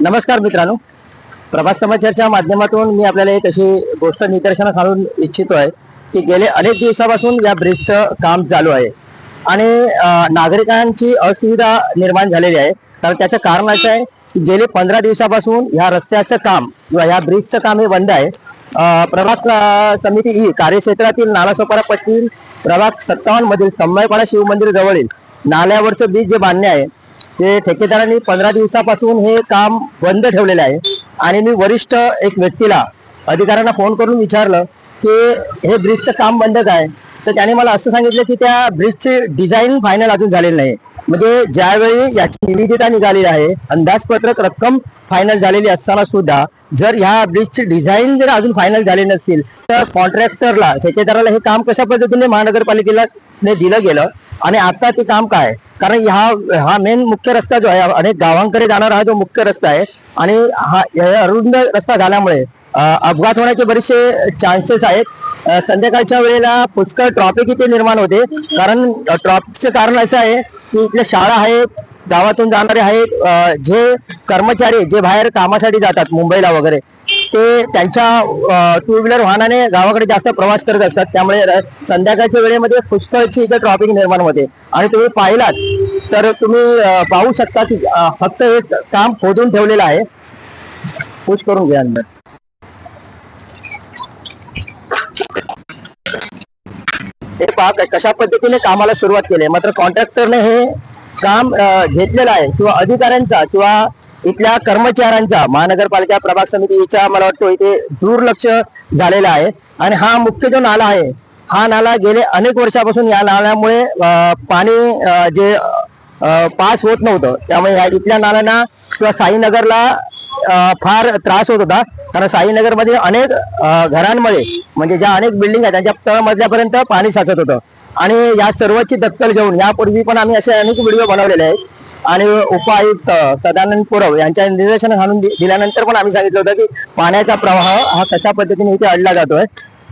नमस्कार मित्रांनो. प्रभात समाचारच्या माध्यमातून मी आपल्याला एक अशी गोष्ट निदर्शनास आणून इच्छितो आहे की गेले अनेक दिवसापासून या ब्रिजचं काम चालू आहे. आणि नागरिकांची असुविधा निर्माण झालेली आहे. कारण त्याचं कारण असं आहे की गेले पंधरा दिवसापासून ह्या रस्त्याचं काम किंवा ह्या ब्रिजचं काम हे बंद आहे. प्रभाग समिती ही कार्यक्षेत्रातील नालासोपारा पट्टी प्रभाग सत्तावन्न मधील संमयपाडा शिवमंदिर जवळील नाल्यावरचं बीज जे बांधणे आहे ते ठेकेदारांनी पंधरा दिवसापासून हे काम बंद ठेवलेलं आहे. आणि मी वरिष्ठ एक व्यक्तीला अधिकाऱ्यांना फोन करून विचारलं की हे ब्रिजचं काम बंद काय तर त्याने मला असं सांगितलं की त्या ब्रिजचे डिझाईन फायनल अजून झालेलं नाही. म्हणजे ज्यावेळी याची निविदिता निघालेली आहे अंदाजपत्रक रक्कम फायनल झालेली असताना सुद्धा जर ह्या ब्रिजची डिझाईन जर अजून फायनल झाले नसतील तर कॉन्ट्रॅक्टरला ठेकेदाराला हे काम कशा पद्धतीने महानगरपालिकेला ने दिलं गेलं? आणि आता ते काम काय? कारण ह्या हा मेन मुख्य रस्ता जो आहे अनेक गावांकडे जाणारा हा जो मुख्य रस्ता आहे आणि हा अरुंद रस्ता झाल्यामुळे अपघात होण्याचे बरेचसे चान्सेस आहेत. संध्याकाळच्या वेळेला पुष्कळ ट्रॉफिक इथे निर्माण होते. कारण ट्रॉफिकचं कारण असं आहे की इथल्या शाळा आहेत गावातून जाणारे आहेत जे कर्मचारी जे बाहेर कामासाठी जातात मुंबईला वगैरे ते त्यांच्या टू व्हीलर वाहनाने गावाकडे जास्त प्रवास करत असतात. त्यामुळे संध्याकाळच्या वेळेमध्ये पुष्कळची इथे ट्रॉफिक निर्माण होते. आणि तुम्ही पाहिलात तर तुम्ही पाहू शकता की फक्त हे काम खोदून ठेवलेलं आहे. पुश करून घ्या अंदर. हे पहा कशा पद्धतीने कामाला सुरुवात केली मात्र कॉन्ट्रॅक्टरने हे काम घेतलेलं आहे. किंवा अधिकाऱ्यांचा किंवा इथल्या कर्मचाऱ्यांचा महानगरपालिका प्रभाग समितीचा मला वाटतं इथे दुर्लक्ष झालेलं आहे. आणि हा मुख्य जो नाला आहे हा नाला गेले अनेक वर्षापासून या नाल्यामुळे पाणी जे पास होत नव्हतं. त्यामुळे या इथल्या नाल्यांना किंवा साईनगरला फार त्रास होत होता. कारण साईनगरमध्ये अनेक घरांमध्ये म्हणजे ज्या अनेक बिल्डिंग आहेत त्यांच्या तळमजल्यापर्यंत पाणी साचत होतं. आणि या सर्वांची दत्तल घेऊन यापूर्वी पण आम्ही असे अनेक व्हिडिओ बनवलेले आहेत. आणि उपायुक्त सदानंद पुरव यांच्या निदर्शन घालून दिल्यानंतर पण आम्ही सांगितलं होतं की पाण्याचा प्रवाह हा कशा पद्धतीने इथे अडला जातोय.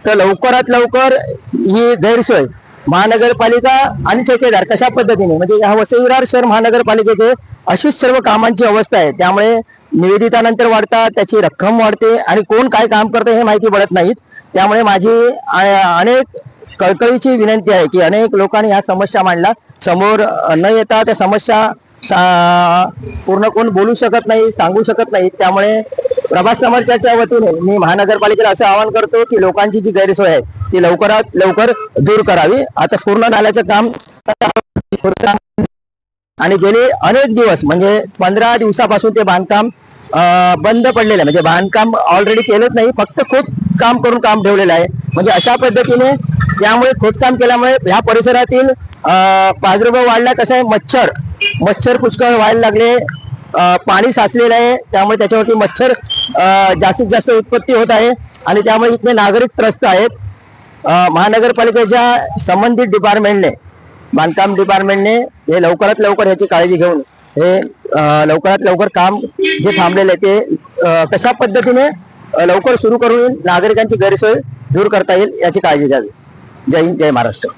तर लवकरात लवकर ही गैरसोय महानगरपालिका आणि ठेकेदार कशा पद्धतीने? म्हणजे या वसई शहर महानगरपालिकेचे अशीच सर्व कामांची अवस्था आहे. त्यामुळे निवेदितानंतर वाढतात त्याची रक्कम वाढते आणि कोण काय काम करतं हे माहिती पडत नाहीत. त्यामुळे माझी अनेक कळकळीची विनंती आहे की अनेक लोकांनी ह्या समस्या मांडल्या. समोर न येता त्या समस्या पूर्ण कोण बोलू शकत नाही सांगू शकत नाही. त्यामुळे प्रभास समाजाच्या वतीने मी महानगरपालिकेला असं आवाहन करतो की लोकांची जी गैरसोय आहे ती लवकरात लवकर दूर करावी. आता पूर्ण नाल्याचं काम आणि गेले अनेक दिवस म्हणजे पंधरा दिवसापासून ते बांधकाम बंद पडलेलं आहे. म्हणजे बांधकाम ऑलरेडी केलंच नाही फक्त खोदकाम करून काम ठेवलेलं आहे. म्हणजे अशा पद्धतीने त्यामुळे खोदकाम केल्यामुळे ह्या परिसरातील अं, प्रादुर्भाव वाढला कसं आहे? मच्छर मच्छर पुष्कळ व्हायला लागले. पाणी साचलेलं आहे त्यामुळे त्याच्यावरती मच्छर जास्तीत जास्त उत्पत्ती होत आहे आणि त्यामुळे इथले नागरिक त्रस्त आहेत. महानगरपालिकेच्या संबंधित डिपार्टमेंटने बांधकाम डिपार्टमेंटने हे लवकरात लवकर याची काळजी घेऊन हे लवकरात लवकर काम जे थांबलेले आहे ते कशा पद्धतीने लवकर सुरू करून नागरिकांची गैरसोय दूर करता येईल याची काळजी घ्यावी. जय हिंद जय महाराष्ट्र.